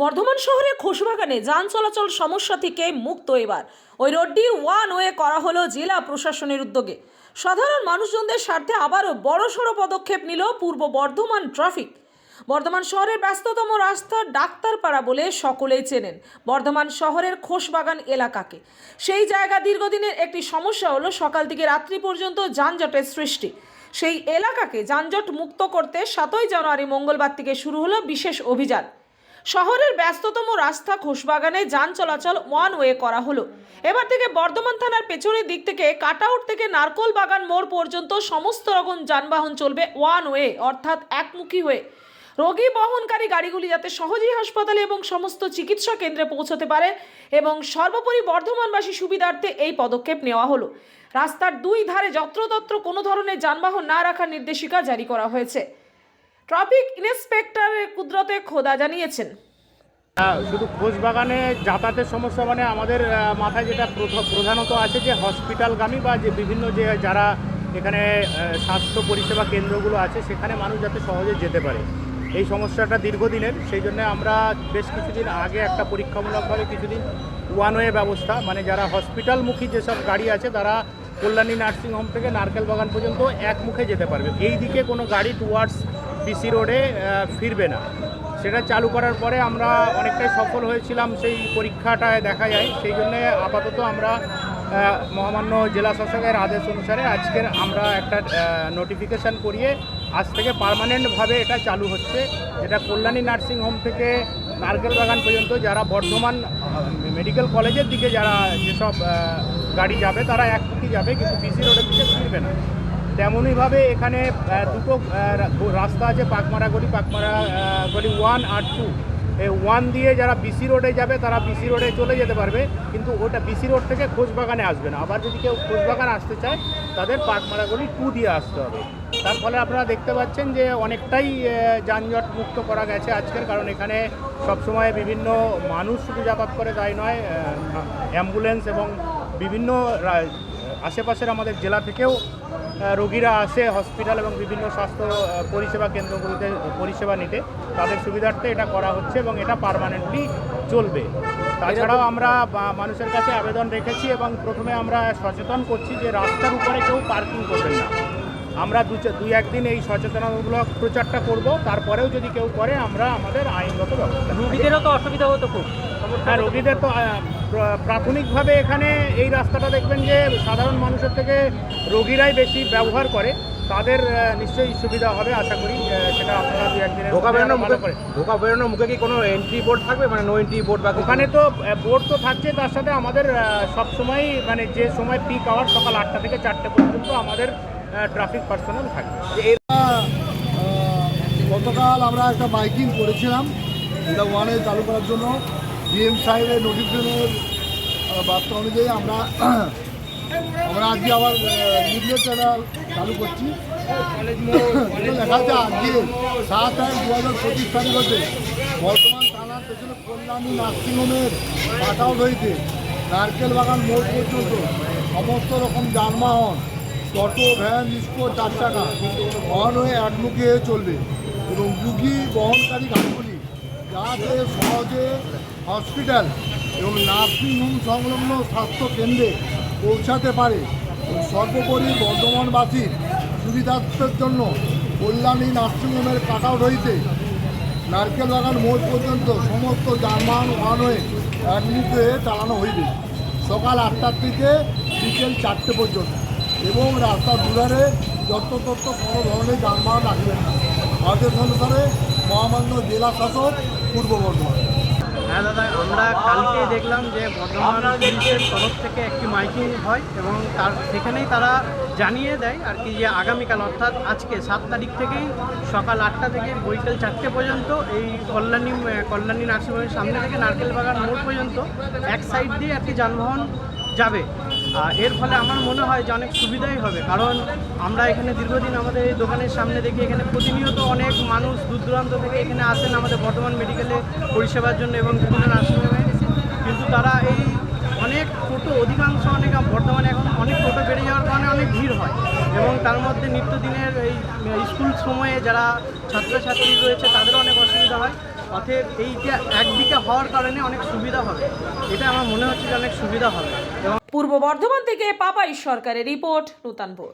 বর্ধমান শহরে খোসবাগানে যান চলাচল সমস্যা থেকে মুক্ত এবার। ওই রোডটি ওয়ান ওয়ে করা হলো জেলা প্রশাসনের উদ্যোগে। সাধারণ মানুষজনদের স্বার্থে আবারও বড়সড় পদক্ষেপ নিল পূর্ব বর্ধমান ট্রাফিক। বর্ধমান শহরের ব্যস্ততম রাস্তা ডাক্তারপাড়া বলে সকলেই চেনেন বর্ধমান শহরের খোসবাগান এলাকাকে। সেই জায়গা দীর্ঘদিনের একটি সমস্যা হলো সকাল থেকে রাত্রি পর্যন্ত যানজটের সৃষ্টি। সেই এলাকাকে যানজট মুক্ত করতে সাতই জানুয়ারি মঙ্গলবার থেকে শুরু হলো বিশেষ অভিযান। শহরের ব্যস্ততম রাস্তা খোসবাগানে যান চলাচল ওয়ান ওয়ে করা হলো। এবার থেকে বর্ধমান থানার পেছনের দিক থেকে কাটাউট থেকে নারকোল বাগান মোড় পর্যন্ত সমস্ত রকম যানবাহন চলবে ওয়ান ওয়ে, অর্থাৎ একমুখী হয়ে। রোগী বহনকারী গাড়িগুলি যাতে সহজেই হাসপাতালে এবং সমস্ত চিকিৎসা কেন্দ্রে পৌঁছতে পারে এবং সর্বোপরি বর্ধমানবাসী সুবিধার্থে এই পদক্ষেপ নেওয়া হলো। রাস্তার দুই ধারে যত্রতত্র কোনো ধরনের যানবাহন না রাখার নির্দেশিকা জারি করা হয়েছে। ট্রাফিক ইন্সপেক্টরের কুদরতে খোদা জানিয়েছেন। শুধু খোঁজবাগানে যাতায়াতের সমস্যা মানে আমাদের মাথায় যেটা প্রধানত আছে যে হসপিটালগামী বা যে বিভিন্ন যে যারা এখানে স্বাস্থ্য পরিষেবা কেন্দ্রগুলো আছে, সেখানে মানুষ যাতে সহজে যেতে পারে। এই সমস্যাটা দীর্ঘদিনের, সেই জন্য আমরা বেশ কিছুদিন আগে একটা পরীক্ষামূলকভাবে কিছুদিন ওয়ান ওয়ে ব্যবস্থা মানে যারা হসপিটালমুখী যেসব গাড়ি আছে, তারা কল্যাণী নার্সিংহোম থেকে নারকেল বাগান পর্যন্ত এক মুখে যেতে পারবে। এই দিকে কোনো গাড়ি টুয়ার্ডস বিসি রোডে ফিরবে না। সেটা চালু করার পরে আমরা অনেকটাই সফল হয়েছিলাম সেই পরীক্ষাটায় দেখা যায়। সেই জন্যে আপাতত আমরা মহামান্য জেলা শাসকের আদেশ অনুসারে আজকের আমরা একটা নোটিফিকেশান করিয়ে আজ থেকে পার্মানেন্টভাবে এটা চালু হচ্ছে। এটা কল্যাণী নার্সিং হোম থেকে নারকেল বাগান পর্যন্ত যারা বর্ধমান মেডিকেল কলেজের দিকে যারা যেসব গাড়ি যাবে, তারা একমুখী যাবে, কিন্তু বিসি রোডের দিকে ফিরবে না। তেমনইভাবে এখানে দুটো রাস্তা আছে, পাকমারা গলি পাকমারা গলি ওয়ান আর টু ওয়ান দিয়ে যারা বিসি রোডে যাবে, তারা বিসি রোডে চলে যেতে পারবে, কিন্তু ওটা বিসি রোড থেকে খোঁজবাগানে আসবে না। আবার যদি কেউ খোঁজবাগান আসতে চায়, তাদের পাকমারা গলি টু দিয়ে আসতে হবে। তার ফলে আপনারা দেখতে পাচ্ছেন যে অনেকটাই যানজট মুক্ত করা গেছে আজকের, কারণ এখানে সবসময় বিভিন্ন মানুষ শুধু যাতায়াত করে, তাই নয় অ্যাম্বুলেন্স এবং বিভিন্ন আশেপাশের আমাদের জেলা থেকেও রোগীরা আসে হসপিটাল এবং বিভিন্ন স্বাস্থ্য পরিষেবা কেন্দ্রগুলিতে পরিষেবা নিতে। তাদের সুবিধার্থে এটা করা হচ্ছে এবং এটা পার্মানেন্টলি চলবে। তাছাড়াও আমরা মানুষের কাছে আবেদন রেখেছি এবং প্রথমে আমরা সচেতন করছি যে রাস্তার উপরে কেউ পার্কিং করবেন না। আমরা দু দুই একদিন এই সচেতনতামূলক প্রচারটা করব তারপরেও যদি কেউ করে আমরা আমাদের আইনগত ব্যবস্থা। রুগীদেরও তো অসুবিধা হতো খুব। হ্যাঁ রোগীদের তো প্রাথমিকভাবে এখানে এই রাস্তাটা দেখবেন যে সাধারণ মানুষের থেকে রোগীরাই বেশি ব্যবহার করে। তাদের নিশ্চয়ই সুবিধা হবে আশা করি সেটা আপনারা দু একদিনের ঢোকা বেরোনোর মুখে ভালো করে ঢোকা বেরোনোর মুখে কি কোনো এন্ট্রি বোর্ড থাকবে? মানে নো এন্ট্রি বোর্ড বা ওখানে তো বোর্ড তো থাকছে তার সাথে আমাদের সব সময় মানে যে সময় পিক আওয়ার সকাল আটটা থেকে চারটে পর্যন্ত আমাদের ট্রাফিক পার্সোনাল থাকবে গতকাল আমরা একটা বাইকিং করেছিলাম এটা ওয়ানে চালু করার জন্য। ডিএম সাহেবের নোটিফিকেশনের বার্তা অনুযায়ী আমরা আমরা আজকে আবার মিডিয়া চ্যানেল চালু করছি। দেখা যায় আজকে সাত এক দু হাজার পঁচিশ তারিখ হতে বর্তমান থানার পেছনে কল্যাণী নার্সিংহোমের কাটাউট হইতে নারকেল বাগান মোড় পর্যন্ত সমস্ত রকম যানবাহন, টোটো, ভ্যান স্কো চার চাকা বহন হয়ে একমুখী হয়ে চলবে এবং রুগী বহনকারী গাড়িগুলি যাতে সহজে হসপিটাল এবং নার্সিংহোম সংলগ্ন স্বাস্থ্য কেন্দ্রে পৌঁছাতে পারে। সর্বোপরি বর্ধমানবাসীর সুবিধার্থের জন্য কল্যাণী নার্সিংহোমের কাটাও রয়েছে নারকেল বাগান মোড় পর্যন্ত সমস্ত যানবাহন ওয়ান হয়ে একমুখী চালানো হইবে। সকাল আটটার থেকে বিকেল চারটে পর্যন্ত। এবং রাস্তার দুধারে যত্রতত্র কোনো ধরনের যানবাহন রাখবেন না। আদেশ অনুসারে মহামান্য জেলা শাসক পূর্ব বর্ধমান। হ্যাঁ দাদা, আমরা কালকে দেখলাম যে বর্ধমান পুলিশের তরফ থেকে একটি মাইকিং হয় এবং তার সেখানেই তারা জানিয়ে দেয় আর কি যে আগামীকাল অর্থাৎ আজকে সাত তারিখ থেকেই সকাল আটটা থেকে বৈকাল চারটে পর্যন্ত এই কল্যাণী কল্যাণী নার্সিংহোমের সামনে থেকে নারকেল বাগান মোড় পর্যন্ত এক সাইড দিয়ে একটি যানবাহন যাবে। এর ফলে আমার মনে হয় যে অনেক সুবিধাই হবে। কারণ আমরা এখানে দীর্ঘদিন আমাদের এই দোকানের সামনে দেখি, এখানে প্রতিনিয়ত অনেক মানুষ দূর দূরান্ত থেকে এখানে আসেন আমাদের বর্ধমান মেডিকেলে পরিষেবার জন্য এবং বিভিন্ন নার্সিংহোমে। কিন্তু তারা এই অনেক টোটো, অধিকাংশ অনেক বর্তমানে এখন অনেক টোটো বেড়ে যাওয়ার কারণে অনেক ভিড় হয় এবং তার মধ্যে নিত্যদিনের এই স্কুল সময়ে যারা ছাত্রছাত্রী রয়েছে, তাদেরও অনেক অসুবিধা হয়। অতএব এইটা একদিকে হওয়ার কারণে অনেক সুবিধা হবে। এটা আমার মনে হচ্ছে যে অনেক সুবিধা হবে। পূর্ব বর্ধমান থেকে পাপাই সরকারের রিপোর্ট নূতনপুর